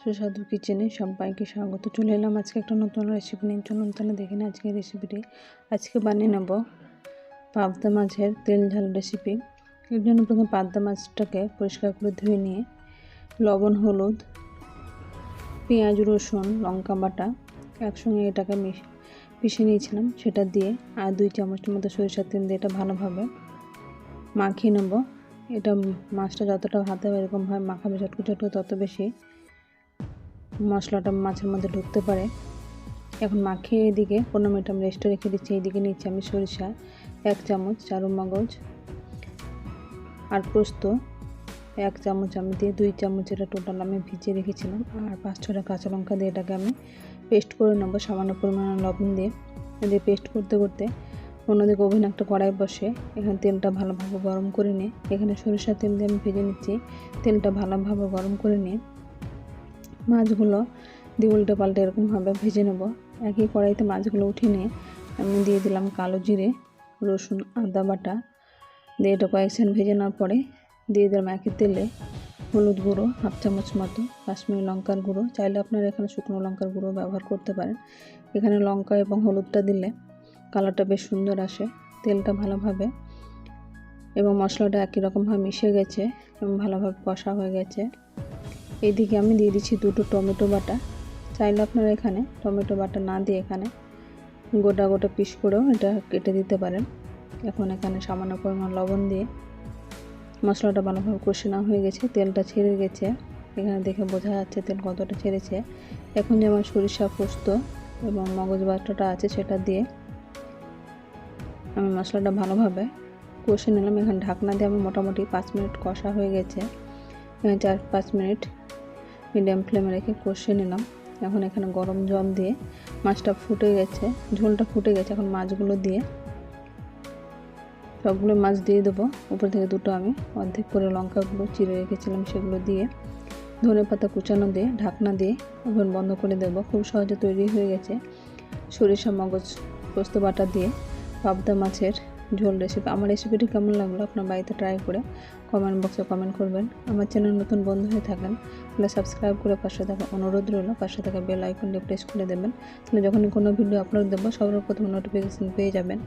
সুস্বাদু কিচেনে সবাইকে স্বাগত। চলে এলাম আজকে একটা নতুন রেসিপি নিয়ে। চলুন তাহলে দেখে নিই আজকের রেসিপিটি আজকে বানিয়ে নেব পাবদা মাছের তেল ঝাল রেসিপি এর জন্য প্রথমে পাবদা মাছটাকে পরিষ্কার করে ধুয়ে নিয়ে লবণ, হলুদ, পেঁয়াজ, রসুন, লঙ্কা বাটা একসঙ্গে এটাকে পিষে নিয়েছিলাম। সেটা দিয়ে আর দুই চামচের মতো সরিষার তেল দিয়ে এটা ভালোভাবে মাখিয়ে নেব। এটা মাছটা যতটা হাতে এরকমভাবে মাখাবে চটকু চটকু তত বেশি মশলাটা মাছের মধ্যে ঢুকতে পারে। এখন মাখিয়ে এদিকে পনেরো মিনিট আমি রেস্টে রেখে দিচ্ছি। এইদিকে নিচ্ছি আমি সরিষা, এক চামচ চারু মগজ আর পোস্ত। এক চামচ আমি দিয়ে দুই চামচ এটা টোটাল আমি ভিজিয়ে রেখেছিলাম। আর পাঁচ ছটা কাঁচা লঙ্কা দিয়ে এটাকে আমি পেস্ট করে নেব সামান্য পরিমাণে লবণ দিয়ে। দিয়ে পেস্ট করতে করতে অন্যদিকে ওভেন একটা কড়াই বসে। এখানে তেলটা ভালোভাবে গরম করে নিয়ে, এখানে সরিষার তেল দিয়ে আমি ভেজে নিচ্ছি। তেলটা ভালোভাবে গরম করে নিয়ে মাছগুলো দিয়ে উল্টে পাল্টে এরকমভাবে ভেজে নেব। একই কড়াইতে মাছগুলো উঠিয়ে নিয়ে আমি দিয়ে দিলাম কালো জিরে, রসুন, আদা বাটা। দিয়ে এটা কয়েক সেকেন্ড ভেজে নেওয়ার পরে দিয়ে দিলাম একই তেলে হলুদ গুঁড়ো, হাফ চামচ মতো কাশ্মীরি লঙ্কার গুঁড়ো। চাইলে আপনারা এখানে শুকনো লঙ্কার গুঁড়ো ব্যবহার করতে পারেন। এখানে লঙ্কা এবং হলুদটা দিলে কালারটা বেশ সুন্দর আসে, তেলটা ভালোভাবে এবং মশলাটা একই রকমভাবে মিশে গেছে এবং ভালোভাবে কষা হয়ে গেছে। এইদিকে আমি দিয়ে দিচ্ছি দুটো টমেটো বাটা। চাইলে আপনারা এখানে টমেটো বাটা না দিয়ে এখানে গোটা গোটা পিস করেও এটা কেটে দিতে পারেন। এখন এখানে সামান্য পরিমাণ লবণ দিয়ে মশলাটা ভালোভাবে কষে না হয়ে গেছে, তেলটা ছেড়ে গেছে। এখানে দেখে বোঝা যাচ্ছে তেল কতটা ছেড়েছে। এখন যেমন সরিষা পোস্ত এবং মগজ বাটাটা আছে সেটা দিয়ে আমি মশলাটা ভালোভাবে কষে নিলাম। এখানে ঢাকনা দিয়ে আমি মোটামুটি পাঁচ মিনিট কষা হয়ে গেছে। চার পাঁচ মিনিট মিডিয়াম ফ্লেমে রেখে কষে নিলাম। এখন এখানে গরম জল দিয়ে মাছটা ফুটে গেছে, ঝোলটা ফুটে গেছে। এখন মাছগুলো দিয়ে সবগুলো মাছ দিয়ে দেবো। উপর থেকে দুটো আমি অর্ধেক করে লঙ্কাগুলো চিড়ে রেখেছিলাম, সেগুলো দিয়ে ধনে পাতা কুচানো দিয়ে ঢাকনা দিয়ে ওভেন বন্ধ করে দেবো। খুব সহজে তৈরি হয়ে গেছে। সরিষা মগজ, পোস্ত বাটা দিয়ে পাবদা মাছের ঝোল রেসিপি আমার রেসিপিটি কেমন লাগল আপনার বাড়িতে ট্রাই করে কমেন্ট বক্সে কমেন্ট করবেন। আমার চ্যানেল নতুন বন্ধু হয়ে থাকেন তাহলে সাবস্ক্রাইব করে পাশে থাকা অনুরোধ রইল, পাশে থাকা বেল আইকনটি প্রেস করে দেবেন। তাহলে যখনই কোনো ভিডিও আপলোড দেবো সবার প্রথম নোটিফিকেশান পেয়ে যাবেন।